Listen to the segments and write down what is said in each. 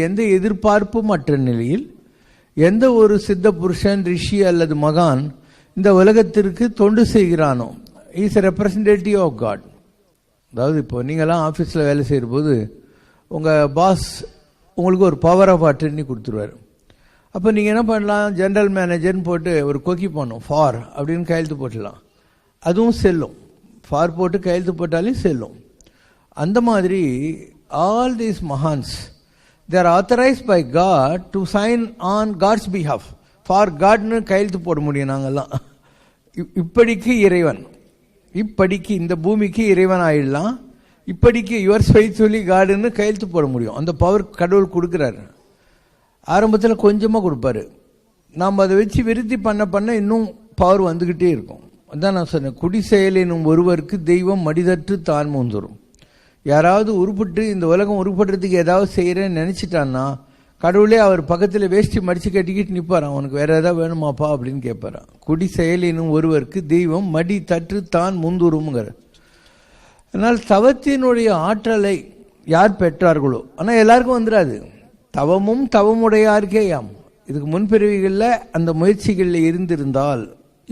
எந்த எதிர்பார்ப்பும் அற்ற நிலையில் எந்த ஒரு சித்த புருஷன் ரிஷி அல்லது மகான் இந்த உலகத்திற்கு தொண்டு செய்கிறானோ இஸ் ரெப்ரசன்டேட்டிவ் ஆஃப் காட் அதாவது இப்போ நீங்களாம் ஆஃபீஸில் வேலை செய்கிற போது உங்கள் பாஸ் உங்களுக்கு ஒரு பவர் ஆஃப் அட்டர்னி கொடுத்துருவாரு. அப்போ நீங்கள் என்ன பண்ணலாம்? ஜென்ரல் மேனேஜர்னு போட்டு ஒரு கொக்கி பண்ணும் ஃபார் அப்படின்னு கையெழுத்து போட்டுடலாம். அதுவும் செல்லும். ஃபார் போட்டு கையெழுத்து போட்டாலே செல்லும். அந்த மாதிரி all these மகான்ஸ் they're authorised by God to sign on God's behalf for காட்னு கையெழுத்து போட முடியும் நாங்கள்லாம் இப்- இப்படிக்கு இறைவன். இப்படிக்கு இந்த பூமிக்கு இறைவன் ஆயிடலாம். இப்படிக்கு யுவர் சொல்லி காடுன்னு கையெழுத்து போட முடியும். அந்த பவர் கடவுள் கொடுக்குறாரு. ஆரம்பத்தில் கொஞ்சமாக கொடுப்பாரு. நாம் அதை வச்சு விருத்தி பண்ண பண்ண இன்னும் பவர் வந்துக்கிட்டே இருக்கும். அதான் நான் சொன்னேன். குடி செயல் எனும் ஒருவருக்கு தெய்வம் மடிதற்று தான் முந்துரும் யாராவது உருப்பட்டு இந்த உலகம் உருப்படுறதுக்கு ஏதாவது செய்கிறேன்னு நினச்சிட்டான்னா கடவுளே அவர் பக்கத்தில் வேஷ்டி மடித்து கட்டிக்கிட்டு நிற்பாரான் அவனுக்கு வேறு ஏதாவது வேணுமாப்பா அப்படின்னு கேட்பாரான் குடி செயலினும் ஒருவருக்கு தெய்வம் மடி தற்று தான் முந்துரும்ங்கிற அதனால் தவத்தினுடைய ஆற்றலை யார் பெற்றார்களோ? ஆனால் எல்லாருக்கும் வந்துடாது தவமும் தவமுடையார்க்கேயாம் இதுக்கு முன்பிறவிகளில் அந்த முயற்சிகளில் இருந்திருந்தால்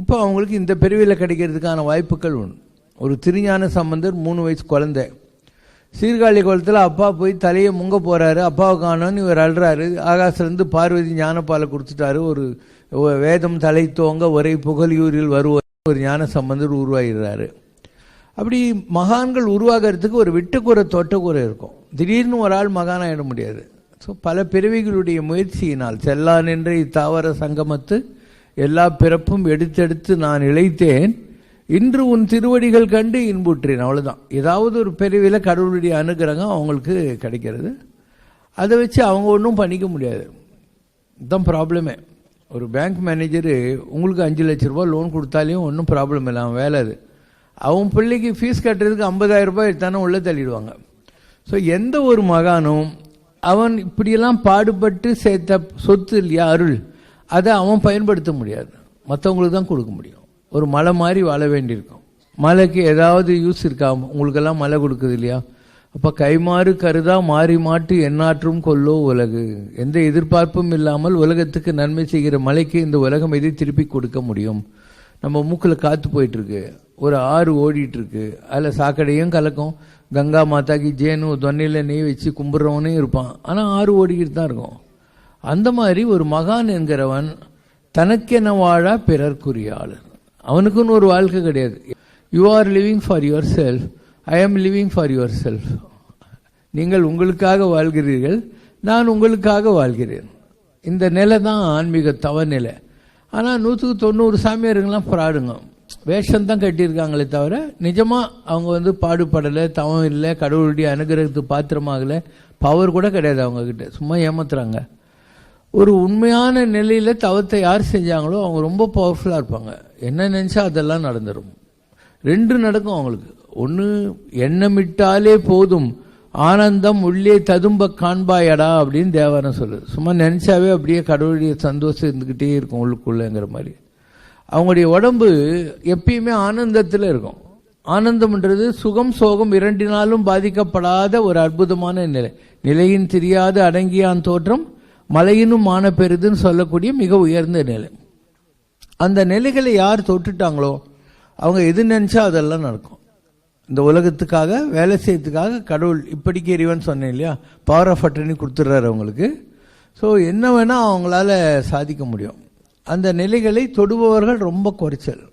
இப்போ அவங்களுக்கு இந்த பிரிவில் கிடைக்கிறதுக்கான வாய்ப்புகள் உண்டு. ஒரு திருஞான சம்பந்தர் மூணு வயசு குழந்தை. சீர்காழி குளத்தில் அப்பா போய் தலையை முங்க போகிறாரு அப்பாவை காணோன்னு இவர் அழுறாரு. ஆகாசிலேருந்து பார்வதி ஞானப்பாலை கொடுத்துட்டாரு. ஒரு வேதம் தலை தோங்க ஒரே புகழியூரில் வருவார் ஒரு ஞான சம்பந்தர் உருவாகிறாரு. அப்படி மகான்கள் உருவாகிறதுக்கு ஒரு விட்டுக்குறை தொட்டக்குறை இருக்கும். திடீர்னு ஒரு ஆள் மகான் முடியாது. ஸோ பல பிறவிகளுடைய முயற்சியினால் செல்லா நின்ற இத்தாவர சங்கமத்து எல்லா பிறப்பும் எடுத்தெடுத்து நான் இழைத்தேன். இன்று உன் திருவடிகள் கண்டு இன்புற்றேன் அவ்வளோதான் ஏதாவது ஒரு பெருவில் கடவுளுடைய அனுகிரகம் அவங்களுக்கு கிடைக்கிறது. அதை வச்சு அவங்க ஒன்றும் பண்ணிக்க முடியாது. இதுதான் ப்ராப்ளமே ஒரு பேங்க் மேனேஜரு உங்களுக்கு அஞ்சு லட்ச ரூபாய் லோன் கொடுத்தாலையும் ஒன்றும் ப்ராப்ளம் இல்லை அவன் வேலை அது. அவன் பிள்ளைக்கு ஃபீஸ் கட்டுறதுக்கு 50000 ரூபாய் எடுத்தானே உள்ளே தள்ளிடுவாங்க. ஸோ எந்த ஒரு மகானும் அவன் இப்படியெல்லாம் பாடுபட்டு சேர்த்த சொத்து இல்லையா அருள் அதை அவன் பயன்படுத்த முடியாது. மற்றவங்களுக்கு தான் கொடுக்க முடியும். ஒரு மலை மாதிரி வாழ வேண்டியிருக்கும். மலைக்கு ஏதாவது யூஸ் இருக்கா? உங்களுக்கெல்லாம் மலை கொடுக்குது இல்லையா? அப்போ கைமாறு கருதா மாறி மாட்டு எண்ணாற்றும் கொல்லோ உலகு. எந்த எதிர்பார்ப்பும் இல்லாமல் உலகத்துக்கு நன்மை செய்கிற மலைக்கு இந்த உலகம் எதை திருப்பி கொடுக்க முடியும்? நம்ம மூக்கில் காத்து போயிட்டுருக்கு. ஒரு ஆறு ஓடிட்டுருக்கு. அதில் சாக்கடையும் கலக்கும். கங்கா மாதாக்கு ஜேனு தொன்னையில் நெய் வச்சு கும்பிட்றவனே இருப்பான். ஆனால் ஆறு ஓடிக்கிட்டு தான் இருக்கும். அந்த மாதிரி ஒரு மகான் என்கிறவன் தனக்கென வாழா பிறர்க்குரியாளர் அவனுக்குன்னு ஒரு வாழ்க்கை கிடையாது. You are living for yourself I am living for your self நீங்கள் உங்களுக்காக வாழ்கிறீர்கள். நான் உங்களுக்காக வாழ்கிறேன். இந்த நிலை தான் ஆன்மீக தவ நிலை ஆனால் நூற்றுக்கு தொண்ணூறு சாமியாருங்கெல்லாம் ஃப்ராடுங்க வேஷம் தான் கட்டியிருக்காங்களே தவிர நிஜமாக அவங்க வந்து பாடுபடலை தவம் இல்லை கடவுளுடைய அனுகிரகத்துக்கு பாத்திரமாகலை. பவர் கூட கிடையாது அவங்கக்கிட்ட சும்மா ஏமாத்துறாங்க. ஒரு உண்மையான நிலையில் தவத்தை யார் செஞ்சாங்களோ அவங்க ரொம்ப பவர்ஃபுல்லாக இருப்பாங்க. என்ன நினச்சா அதெல்லாம் நடந்துடும் ரெண்டு நடக்கும் அவங்களுக்கு. ஒன்று எண்ணமிட்டாலே போதும். ஆனந்தம் உள்ளே ததும்ப காண்பாயடா அப்படின்னு தேவாரம் சொல்லுது சும்மா நினச்சாவே அப்படியே கடவுளுடைய சந்தோஷம் இருந்துக்கிட்டே இருக்கும் உள்ளுக்குள்ளேங்கிற மாதிரி. அவங்களுடைய உடம்பு எப்பயுமே ஆனந்தத்தில் இருக்கும். ஆனந்தம்ன்றது சுகம் சோகம் இரண்டினாலும் பாதிக்கப்படாத ஒரு அற்புதமான நிலை. நிலையின் தெரியாத அடங்கியான் தோற்றம் மலையினும் மான பெருதுன்னு சொல்லக்கூடிய மிக உயர்ந்த நிலை. அந்த நிலைகளை யார் தொட்டுட்டாங்களோ அவங்க எது நினைச்சா அதெல்லாம் நடக்கும். இந்த உலகத்துக்காக வேலை செய்யறதுக்காக கடவுள் இப்படிக்கு இறைவன் சொன்னேன் இல்லையா? பவர் ஆஃப் அட்டர்னி கொடுத்துட்றாரு அவங்களுக்கு. ஸோ என்ன வேணால் அவங்களால சாதிக்க முடியும். அந்த நிலைகளை தொடுபவர்கள் ரொம்ப குறைச்சல்.